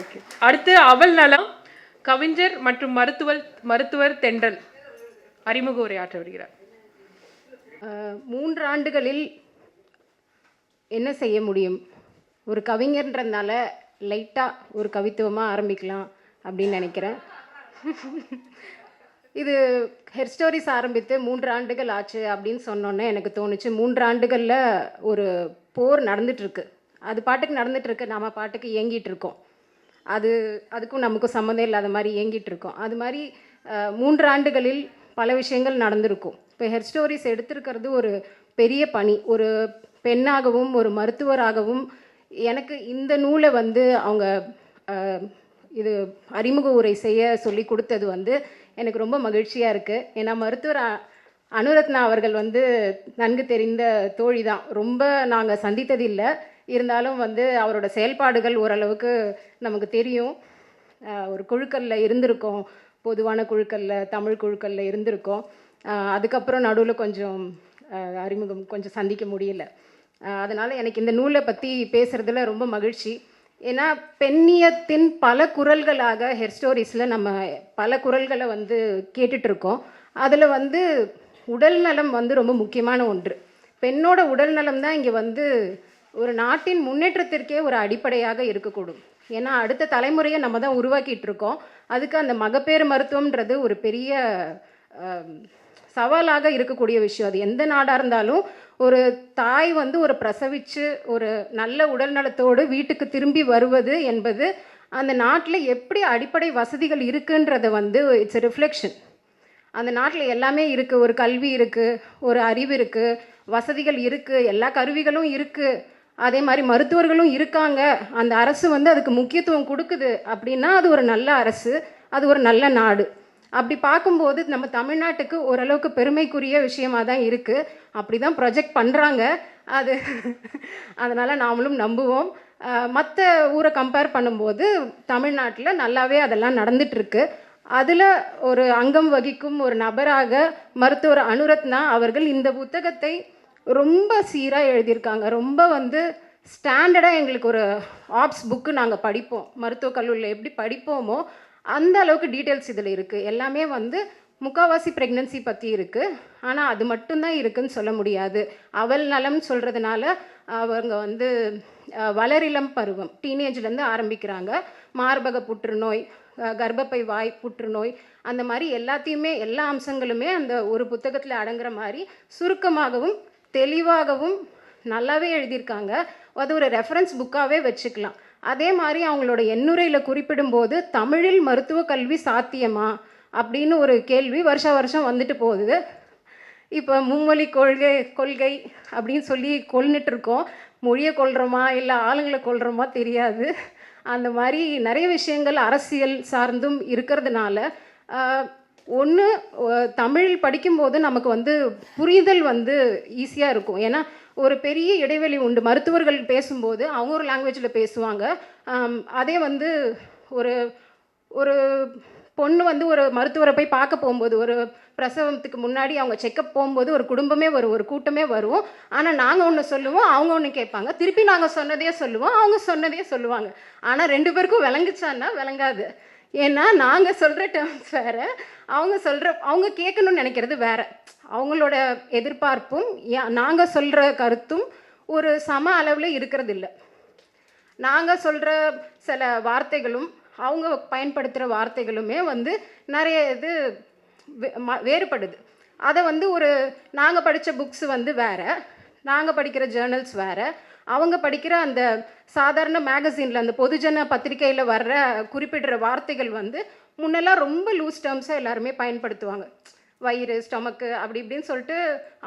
Okay அடுத்து அவல் நலம் கவிஞர் மற்றும் மருத்துவர் மருத்துவர் தென்றல். அறிமுக உரையாற்ற வருகிறார் மூன்று ஆண்டுகளில் என்ன செய்ய முடியும்? ஒரு கவிஞர்ன்றதுனால லைட்டாக ஒரு கவித்துவமாக ஆரம்பிக்கலாம் அப்படின்னு நினைக்கிறேன். இது ஹெர் ஸ்டோரிஸ் ஆரம்பித்து மூன்று ஆண்டுகள் ஆச்சு அப்படின்னு சொன்னோன்னே எனக்கு தோணுச்சு. மூன்று ஆண்டுகளில் ஒரு போர் நடந்துட்டுருக்கு. அது பாட்டுக்கு நடந்துட்டுருக்கு. நம்ம பாட்டுக்கு இயங்கிகிட்ருக்கோம் இருக்கோம் அது அதுக்கும் நமக்கும் சம்மந்தம் இல்லாத மாதிரி இயங்கிட்டு இருக்கோம். அது மாதிரி மூன்று ஆண்டுகளில் பல விஷயங்கள் நடந்திருக்கும். இப்போ ஹெர் ஸ்டோரிஸ் எடுத்திருக்கிறது ஒரு பெரிய பணி. ஒரு பெண்ணாகவும் ஒரு மருத்துவராகவும் எனக்கு இந்த நூலை வந்து அவங்க இது அறிமுக உரை செய்ய சொல்லி கொடுத்தது வந்து எனக்கு ரொம்ப மகிழ்ச்சியாக இருக்குது ஏன்னா மருத்துவர் அனுரத்னா அவர்கள் வந்து நன்கு தெரிந்த தோழி தான் ரொம்ப நாங்கள் சந்தித்தது இல்லை இருந்தாலும் வந்து அவரோட செயல்பாடுகள் ஓரளவுக்கு நமக்கு தெரியும். ஒரு குழுக்களில் இருந்திருக்கோம். பொதுவான குழுக்களில் தமிழ் குழுக்களில் இருந்திருக்கோம். அதுக்கப்புறம் நடுவில் கொஞ்சம் அறிமுகம் கொஞ்சம் சந்திக்க முடியல. அதனால் எனக்கு இந்த நூலை பற்றி பேசுகிறதுல ரொம்ப மகிழ்ச்சி. ஏன்னா பெண்ணியத்தின் பல குரல்களாக ஹெர் ஸ்டோரிஸில் நம்ம பல குரல்களை வந்து கேட்டுட்ருக்கோம் அதில் வந்து உடல் நலம் வந்து ரொம்ப முக்கியமான ஒன்று. பெண்ணோட உடல் நலம் தான் இங்கே வந்து ஒரு நாட்டின் முன்னேற்றத்திற்கே ஒரு அடிப்படையாக இருக்கக்கூடும். ஏன்னா அடுத்த தலைமுறையை நம்ம தான் உருவாக்கிட்டு இருக்கோம் அதுக்கு அந்த மகப்பேறு மருத்துவம்ன்றது ஒரு பெரிய சவாலாக இருக்கக்கூடிய விஷயம். அது எந்த நாடாக இருந்தாலும் ஒரு தாய் வந்து ஒரு பிரசவித்து ஒரு நல்ல உடல் நலத்தோடு வீட்டுக்கு திரும்பி வருவது என்பது அந்த நாட்டில் எப்படி அடிப்படை வசதிகள் இருக்குன்றத வந்து இட்ஸ் ரிஃப்ளெக்ஷன் அந்த நாட்டில் எல்லாமே இருக்குது ஒரு கல்வி இருக்குது ஒரு அறிவு இருக்குது வசதிகள் இருக்குது எல்லா கருவிகளும் இருக்குது அதே மாதிரி மருத்துவர்களும் இருக்காங்க. அந்த அரசு வந்து அதுக்கு முக்கியத்துவம் கொடுக்குது அப்படின்னா அது ஒரு நல்ல அரசு அது ஒரு நல்ல நாடு. அப்படி பார்க்கும்போது நம்ம தமிழ்நாட்டுக்கு ஓரளவுக்கு பெருமைக்குரிய விஷயமா தான் இருக்குது அப்படி தான் ப்ரொஜெக்ட் பண்ணுறாங்க அது அதனால் நாமளும் நம்புவோம். மற்ற ஊரை கம்பேர் பண்ணும்போது தமிழ்நாட்டில் நல்லாவே அதெல்லாம் நடந்துட்டுருக்கு. அதில் ஒரு அங்கம் வகிக்கும் ஒரு நபராக மருத்துவர் அனுரத்னா அவர்கள் இந்த புத்தகத்தை ரொம்ப சீராக எழுதியிருக்காங்க. ரொம்ப வந்து ஸ்டாண்டர்டாக எங்களுக்கு ஒரு ஆப்ஸ் புக்கு நாங்கள் படிப்போம். மருத்துவக் கல்லூரியில் எப்படி படிப்போமோ அந்த அளவுக்கு டீட்டெயில்ஸ் இதில் இருக்குது எல்லாமே வந்து முக்காவாசி ப்ரெக்னன்சி பற்றி இருக்குது ஆனால் அது மட்டும்தான் இருக்குன்னு சொல்ல முடியாது. அவல் நலம் சொல்கிறதுனால அவங்க வந்து வளரிளம் பருவம் டீனேஜ்லேருந்து ஆரம்பிக்கிறாங்க. மார்பக புற்றுநோய் கர்ப்பப்பை வாய் புற்றுநோய் அந்த மாதிரி எல்லாத்தையுமே எல்லா அம்சங்களுமே அந்த ஒரு புத்தகத்தில் அடங்குற மாதிரி சுருக்கமாகவும் தெளிவாகவும் நல்லாவே எழுதியிருக்காங்க. அது ஒரு ரெஃபரன்ஸ் புக்காகவே வச்சுக்கலாம். அதே மாதிரி அவங்களோட எண்ணுரையில் குறிப்பிடும்போது தமிழில் மருத்துவ கல்வி சாத்தியமா? அப்படின்னு ஒரு கேள்வி வருஷா வருஷம் வந்துட்டு போகுது. இப்போ மும்மொழி கொள்கை கொள்கை அப்படின்னு சொல்லி கொல்லுட்டு இருக்கோம். மொழியை கொள்கிறோமா இல்லை ஆளுங்களை கொள்கிறோமா தெரியாது. அந்த மாதிரி நிறைய விஷயங்கள் அரசியல் சார்ந்தும் இருக்கிறதுனால ஒன்று தமிழ் படிக்கும்போது நமக்கு வந்து புரிதல் வந்து ஈஸியாக இருக்கும். ஏன்னா ஒரு பெரிய இடைவெளி உண்டு. மருத்துவர்கள் பேசும்போது அவங்க ஒரு லாங்குவேஜில் பேசுவாங்க. அதே வந்து ஒரு ஒரு பொண்ணு வந்து ஒரு மருத்துவரை போய் பார்க்க போகும்போது ஒரு பிரசவத்துக்கு முன்னாடி அவங்க செக்கப் போகும்போது ஒரு குடும்பமே வரும் ஒரு கூட்டமே வரும். ஆனால் நாங்கள் ஒன்று சொல்லுவோம் அவங்க ஒன்று கேட்பாங்க. திருப்பி நாங்கள் சொன்னதையே சொல்லுவோம் அவங்க சொன்னதையே சொல்லுவாங்க. ஆனால் ரெண்டு பேருக்கும் விளங்குச்சான்னா விளங்காது. ஏன்னா நாங்கள் சொல்கிற டேர்ம்ஸ் வேறு. அவங்க சொல்கிற அவங்க கேட்கணும்னு நினைக்கிறது வேற. அவங்களோட எதிர்பார்ப்பும் நாங்கள் சொல்கிற கருத்தும் ஒரு சம அளவில் இருக்கிறது இல்லை நாங்கள் சொல்கிற சில வார்த்தைகளும் அவங்க பயன்படுத்துகிற வார்த்தைகளுமே வந்து நிறைய இது வே- ம- வேறுபடுது. அதை வந்து ஒரு நாங்கள் படித்த புக்ஸ் வந்து வேறு. நாங்கள் படிக்கிற ஜேர்னல்ஸ் வேறு. அவங்க படிக்கிற அந்த சாதாரண மேகசினில் அந்த பொதுஜன பத்திரிக்கையில் வர்ற குறிப்பிடுற வார்த்தைகள் வந்து முன்னெல்லாம் ரொம்ப லூஸ் டேர்ம்ஸாக எல்லாருமே பயன்படுத்துவாங்க. வயிறு ஸ்டொமக்கு அப்படி இப்படின்னு சொல்லிட்டு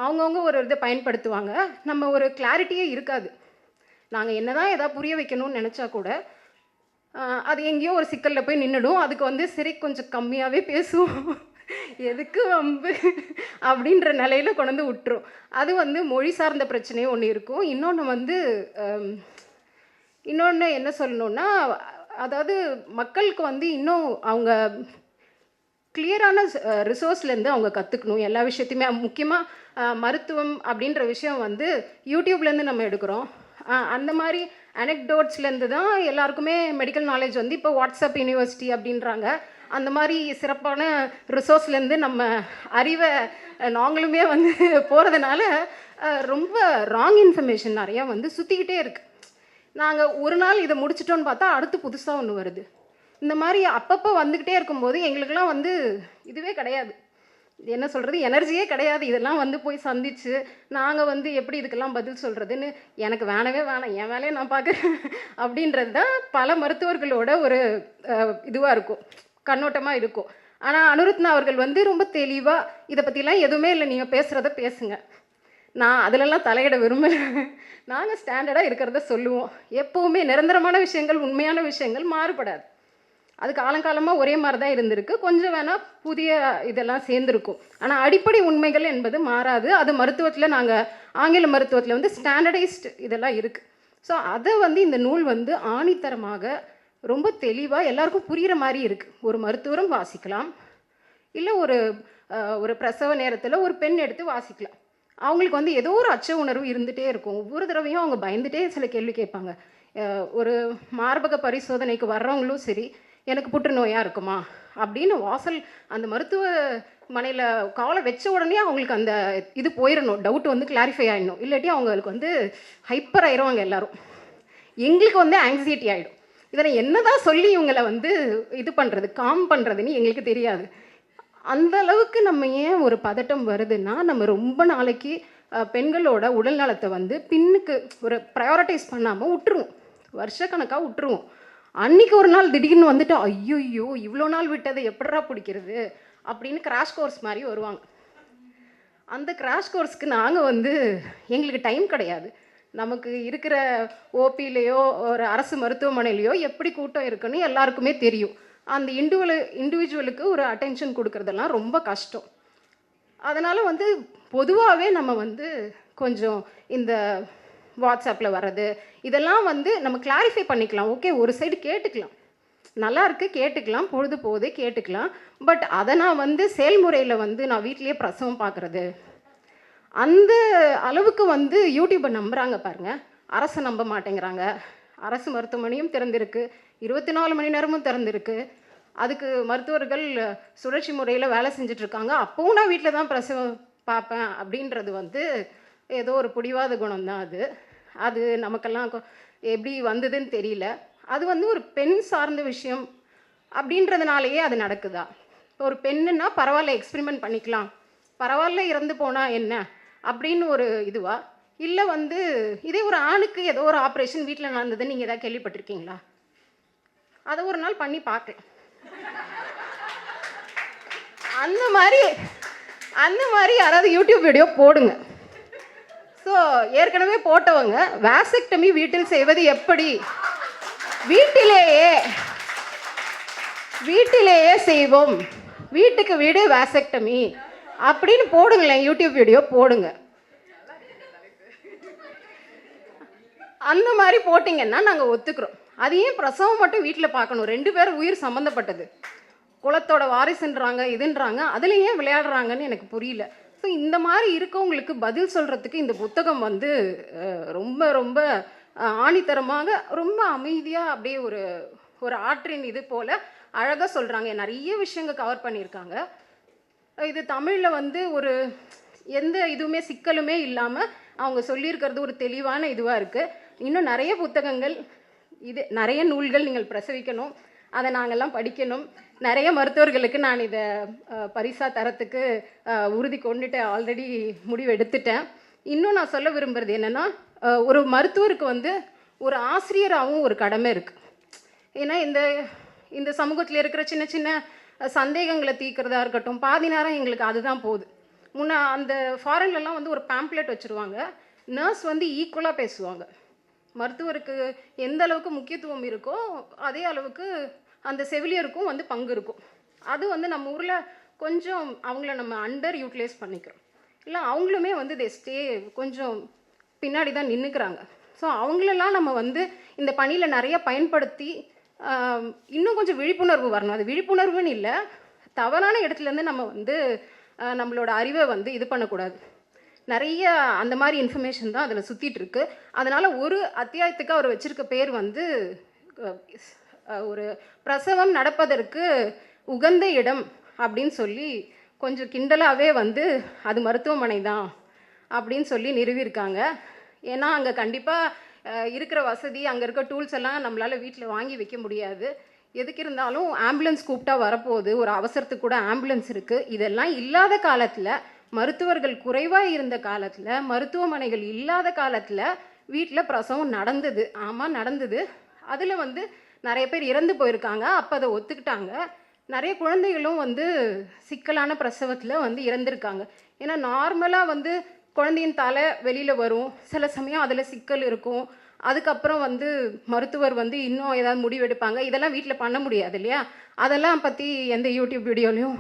அவங்கவுங்க ஒரு இதை பயன்படுத்துவாங்க. நம்ம ஒரு கிளாரிட்டியே இருக்காது. நாங்கள் என்ன தான் எதாவது புரிய வைக்கணும்னு நினச்சா கூட அது எங்கேயோ ஒரு சிக்கலில் போய் நின்றுடும் அதுக்கு வந்து சரி கொஞ்சம் கம்மியாகவே பேசுவோம். எதுக்கு வம்பு? அப்படின்ற நிலையில கொண்டு வந்து விட்டுரும். அது வந்து மொழி சார்ந்த பிரச்சனையும் ஒன்று இருக்கும். இன்னொன்று வந்து இன்னொன்று என்ன சொல்லணும்னா அதாவது மக்களுக்கு வந்து இன்னும் அவங்க கிளியரான ரிசோர்ஸ்லேருந்து அவங்க கற்றுக்கணும் எல்லா விஷயத்தையுமே முக்கியமாக மருத்துவம் அப்படின்ற விஷயம் வந்து யூடியூப்லேருந்து நம்ம எடுக்கிறோம். அந்த மாதிரி அனெக்டோட்ஸ்லேருந்து தான் எல்லாருக்குமே மெடிக்கல் நாலேஜ் வந்து இப்போ வாட்ஸ்அப் யூனிவர்சிட்டி அப்படின்றாங்க. அந்த மாதிரி சிறப்பான ரிசோர்ஸ்லேருந்து நம்ம அறிவை நாங்களுமே வந்து போகிறதுனால ரொம்ப ராங் இன்ஃபர்மேஷன் நிறையா வந்து சுற்றிக்கிட்டே இருக்குது நாங்கள் ஒரு நாள் இதை முடிச்சிட்டோன்னு பார்த்தா அடுத்து புதுசாக ஒன்று வருது. இந்த மாதிரி அப்பப்போ வந்துக்கிட்டே இருக்கும்போது எங்களுக்கெல்லாம் வந்து இதுவே கிடையாது. என்ன சொல்கிறது எனர்ஜியே கிடையாது. இதெல்லாம் வந்து போய் சந்திச்சு நாங்கள் வந்து எப்படி இதுக்கெல்லாம் பதில் சொல்கிறதுன்னு எனக்கு வேணவே வேணாம். என் வேலையை நான் பார்க்குறேன் அப்படின்றது தான் பல மருத்துவர்களோட ஒரு இதுவாக இருக்கும். கண்ணோட்டமாக இருக்கும். ஆனால் அனுருத்னா அவர்கள் வந்து ரொம்ப தெளிவாக இதை பற்றிலாம் எதுவுமே இல்லை நீங்கள் பேசுகிறத பேசுங்க. நான் அதிலெல்லாம் தலையிட விரும்பலை. நாங்கள் ஸ்டாண்டர்டாக இருக்கிறத சொல்லுவோம். எப்போவுமே நிரந்தரமான விஷயங்கள் உண்மையான விஷயங்கள் மாறுபடாது. அது காலங்காலமாக ஒரே மாதிரி தான் இருந்திருக்கு. கொஞ்சம் வேணால் புதிய இதெல்லாம் சேர்ந்துருக்கும். ஆனால் அடிப்படை உண்மைகள் என்பது மாறாது. அது மருத்துவத்தில் நாங்கள் ஆங்கில மருத்துவத்தில் வந்து ஸ்டாண்டர்டைஸ்டு இதெல்லாம் இருக்குது ஸோ அதை வந்து இந்த நூல் வந்து ஆணித்தரமாக ரொம்ப தெளிவாக எல்லாருக்கும் புரிகிற மாதிரி இருக்குது ஒரு மருத்துவரும் வாசிக்கலாம். இல்லை ஒரு ஒரு பிரசவ நேரத்தில் ஒரு பெண் எடுத்து வாசிக்கலாம். அவங்களுக்கு வந்து ஏதோ ஒரு அச்ச உணர்வு இருந்துகிட்டே இருக்கும். ஒவ்வொரு தடவையும் அவங்க பயந்துட்டே சில கேள்வி கேட்பாங்க. ஒரு மார்பக பரிசோதனைக்கு வர்றவங்களும் சரி எனக்கு புற்றுநோயாக இருக்குமா? அப்படின்னு வாசல் அந்த மருத்துவ மனையில் காலை வச்ச உடனே அவங்களுக்கு அந்த இது போயிடணும் டவுட் வந்து கிளாரிஃபை ஆகிடணும் இல்லாட்டி அவங்களுக்கு வந்து ஹைப்பர் ஆயிடுவாங்க எல்லாரும். எங்களுக்கு வந்து ஆங்ஸைட்டி ஆகிடும் இதனை என்னதான் சொல்லி இவங்களை வந்து இது பண்ணுறது காம் பண்ணுறதுன்னு எங்களுக்கு தெரியாது. அந்த அளவுக்கு நம்ம ஏன் ஒரு பதட்டம் வருதுன்னா நம்ம ரொம்ப நாளைக்கு பெண்களோட உடல் நலத்தை வந்து பின்னுக்கு ஒரு ப்ரையாரிட்டைஸ் பண்ணாமல் விட்டுருவோம் வருஷக்கணக்காக விட்டுருவோம் அன்னைக்கு ஒரு நாள் திடீர்னு வந்துட்டு ஐயோ இவ்வளோ நாள் விட்டதை எப்படா பிடிக்கிறது? அப்படின்னு கிராஷ் கோர்ஸ் மாதிரி வருவாங்க. அந்த கிராஷ் கோர்ஸ்க்கு நாங்கள் வந்து எங்களுக்கு டைம் கிடையாது. நமக்கு இருக்கிற ஓபிலேயோ ஒரு அரசு மருத்துவமனையிலையோ எப்படி கூட்டம் இருக்குன்னு எல்லாருக்குமே தெரியும். அந்த இண்டிவலு இண்டிவிஜுவலுக்கு ஒரு அட்டென்ஷன் கொடுக்கறதெல்லாம் ரொம்ப கஷ்டம். அதனால் வந்து பொதுவாகவே நம்ம வந்து கொஞ்சம் இந்த வாட்ஸ்அப்பில் வர்றது இதெல்லாம் வந்து நம்ம கிளாரிஃபை பண்ணிக்கலாம். ஓகே ஒரு சைடு கேட்டுக்கலாம். நல்லா இருக்குது கேட்டுக்கலாம். பொழுது போகுது கேட்டுக்கலாம். பட் அதை நான் வந்து செயல்முறையில் வந்து நான் வீட்லேயே பிரசவம் பார்க்குறது அந்த அளவுக்கு வந்து யூடியூப்பை நம்புகிறாங்க பாருங்க. அரசை நம்ப மாட்டேங்கிறாங்க. அரசு மருத்துவமனையும் திறந்திருக்கு. இருபத்தி நாலு மணி நேரமும் திறந்திருக்கு. அதுக்கு மருத்துவர்கள் சுழற்சி முறையில் வேலை செஞ்சிட்ருக்காங்க. அப்போவும் நான் வீட்டில் தான் பிரசவம் பார்ப்பேன் அப்படின்றது வந்து ஏதோ ஒரு பிடிவாத குணம் தான் அது. அது நமக்கெல்லாம் கொ- எப்படி வந்ததுன்னு தெரியல. அது வந்து ஒரு பெண் சார்ந்த விஷயம் அப்படின்றதுனாலேயே அது நடக்குதா? இப்போ ஒரு பெண்ணுன்னா பரவாயில்ல எக்ஸ்பெரிமெண்ட் பண்ணிக்கலாம். பரவாயில்ல இறந்து போனால் என்ன? அப்படின்னு ஒரு இதுவா? இல்லை வந்து இதே ஒரு ஆணுக்கு ஏதோ ஒரு ஆப்ரேஷன் வீட்டில் நடந்தது நீங்கள் ஏதாவது கேள்விப்பட்டிருக்கீங்களா? அதை ஒரு நாள் பண்ணி பார்க்கலாம் அந்த மாதிரி அந்த மாதிரி யாராவது யூடியூப் வீடியோ போடுங்க. ஸோ ஏற்கனவே போட்டவங்க வேசக்டமி வீட்டில் செய்வது எப்படி? வீட்டிலேயே வீட்டிலேயே செய்வோம். வீட்டுக்கு வீடு வேசக்டமி அப்படின்னு போடுங்களேன் யூடியூப் வீடியோ போடுங்க. அந்த மாதிரி போட்டிங்கன்னா நாங்கள் ஒத்துக்கிறோம். அது ஏன் பிரசவம் மட்டும் வீட்டில் பார்க்கணும்? ரெண்டு பேரும் உயிர் சம்மந்தப்பட்டது குளத்தோட வாரிசுன்றாங்க இதுன்றாங்க அதில் ஏன் விளையாடுறாங்கன்னு எனக்கு புரியல. ஸோ இந்த மாதிரி இருக்கவங்களுக்கு பதில் சொல்கிறதுக்கு இந்த புத்தகம் வந்து ரொம்ப ரொம்ப ஆணித்தரமாக ரொம்ப அமைதியாக அப்படியே ஒரு ஒரு ஆற்றின் இது போல் அழகாக சொல்கிறாங்க நிறைய விஷயங்கள் கவர் பண்ணியிருக்காங்க. இது தமிழில் வந்து ஒரு எந்த இதுவுமே சிக்கலுமே இல்லாமல் அவங்க சொல்லியிருக்கிறது ஒரு தெளிவான இதுவாக இருக்குது இன்னும் நிறைய புத்தகங்கள் இது நிறைய நூல்கள் நீங்கள் பிரசவிக்கணும். அதை நாங்கள்லாம் படிக்கணும். நிறைய மருத்துவர்களுக்கு நான் இதை பரிசாக தரத்துக்கு உறுதி கொண்டுட்டு ஆல்ரெடி முடிவு எடுத்துட்டேன். இன்னும் நான் சொல்ல விரும்புகிறது என்னென்னா ஒரு மருத்துவருக்கு வந்து ஒரு ஆசிரியராகவும் ஒரு கடமை இருக்குது ஏன்னா இந்த இந்த சமூகத்தில் இருக்கிற சின்ன சின்ன சந்தேகங்களை தீக்கிறதா இருக்கட்டும் பாதி நேரம் எங்களுக்கு அதுதான் போகுது. முன்ன அந்த ஃபாரின்லலாம் வந்து ஒரு பேம்ப்ளெட் வச்சுருவாங்க. நர்ஸ் வந்து ஈக்குவலாக பேசுவாங்க. மருத்துவருக்கு எந்த அளவுக்கு முக்கியத்துவம் இருக்கோ அதே அளவுக்கு அந்த செவிலியருக்கும் வந்து பங்கு இருக்கும். அது வந்து நம்ம ஊரில் கொஞ்சம் அவங்கள நம்ம அண்டர் யூட்டிலைஸ் பண்ணிக்கிறோம். இல்லை அவங்களுமே வந்து தே ஸ்டே கொஞ்சம் பின்னாடி தான் நின்றுக்கிறாங்க ஸோ அவங்களெல்லாம் நம்ம வந்து இந்த பணியில் நிறைய பயன்படுத்தி இன்னும் கொஞ்சம் விழிப்புணர்வு வரணும். அது விழிப்புணர்வுன்னு இல்லை தவறான இடத்துலேருந்து நம்ம வந்து நம்மளோட அறிவை வந்து இது பண்ணக்கூடாது. நிறைய அந்த மாதிரி இன்ஃபர்மேஷன் தான் அதில் சுற்றிட்டு இருக்கு. அதனால் ஒரு அத்தியாயத்துக்கு அவர் வச்சிருக்க பேர் வந்து ஒரு பிரசவம் நடப்பதற்கு உகந்த இடம் அப்படின்னு சொல்லி கொஞ்சம் கிண்டலாகவே வந்து அது மருத்துவமனை தான் அப்படின்னு சொல்லி நிறுவியிருக்காங்க. ஏன்னா அங்கே கண்டிப்பாக இருக்கிற வசதி அங்கே இருக்க டூல்ஸ் எல்லாம் நம்மளால் வீட்டில் வாங்கி வைக்க முடியாது. எதுக்கு இருந்தாலும் ஆம்புலன்ஸ் கூப்பிட்டா வரப்போகுது. ஒரு அவசரத்துக்கு கூட ஆம்புலன்ஸ் இருக்குது இதெல்லாம் இல்லாத காலத்தில் மருத்துவர்கள் குறைவாக இருந்த காலத்தில் மருத்துவமனைகள் இல்லாத காலத்தில் வீட்டில் பிரசவம் நடந்தது. ஆமாம் நடந்தது. அதில் வந்து நிறைய பேர் இறந்து போயிருக்காங்க. அப்போ அதை ஒத்துக்கிட்டாங்க. நிறைய குழந்தைகளும் வந்து சிக்கலான பிரசவத்தில் வந்து இறந்துருக்காங்க. ஏன்னா நார்மலாக வந்து குழந்தையின் தலை வெளியில் வரும். சில சமயம் அதில் சிக்கல் இருக்கும். அதுக்கப்புறம் வந்து மருத்துவர் வந்து இன்னும் ஏதாவது முடிவெடுப்பாங்க இதெல்லாம் வீட்டில் பண்ண முடியாது இல்லையா? அதெல்லாம் பற்றி எந்த யூடியூப் வீடியோலையும்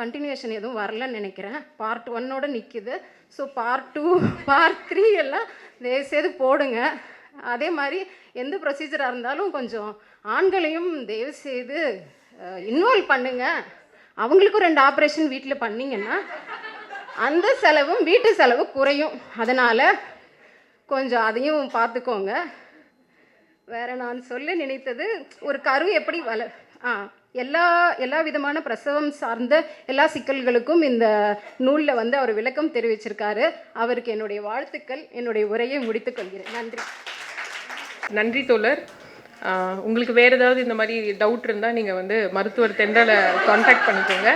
கண்டினியூஷன் எதுவும் வரலன்னு நினைக்கிறேன். பார்ட் ஒன்னோட நிற்கிது so part two part three எல்லாம் தயவுசெய்து போடுங்க. அதே மாதிரி எந்த ப்ரொசீஜராக இருந்தாலும் கொஞ்சம் ஆண்களையும் தயவு செய்து இன்வால்வ் பண்ணுங்கள் அவங்களுக்கும் ரெண்டு ஆப்ரேஷன் வீட்டில் பண்ணிங்கன்னா அந்த செலவும் வீட்டு செலவு குறையும். அதனால் கொஞ்சம் அதையும் பார்த்துக்கோங்க. வேறு நான் சொல்ல நினைத்தது ஒரு கரு எப்படி வள ஆ எல்லா எல்லா விதமான பிரசவம் சார்ந்த எல்லா சிக்கல்களுக்கும் இந்த நூலில் வந்து அவர் விளக்கம் தெரிவிச்சிருக்காரு. அவருக்கு என்னுடைய வாழ்த்துக்கள் என்னுடைய உரையை முடித்துக்கொள்கிறேன் நன்றி. நன்றி தோழர். உங்களுக்கு வேறு ஏதாவது இந்த மாதிரி டவுட் இருந்தால் நீங்கள் வந்து மருத்துவர் தென்றலை காண்டாக்ட் பண்ணிக்கோங்க.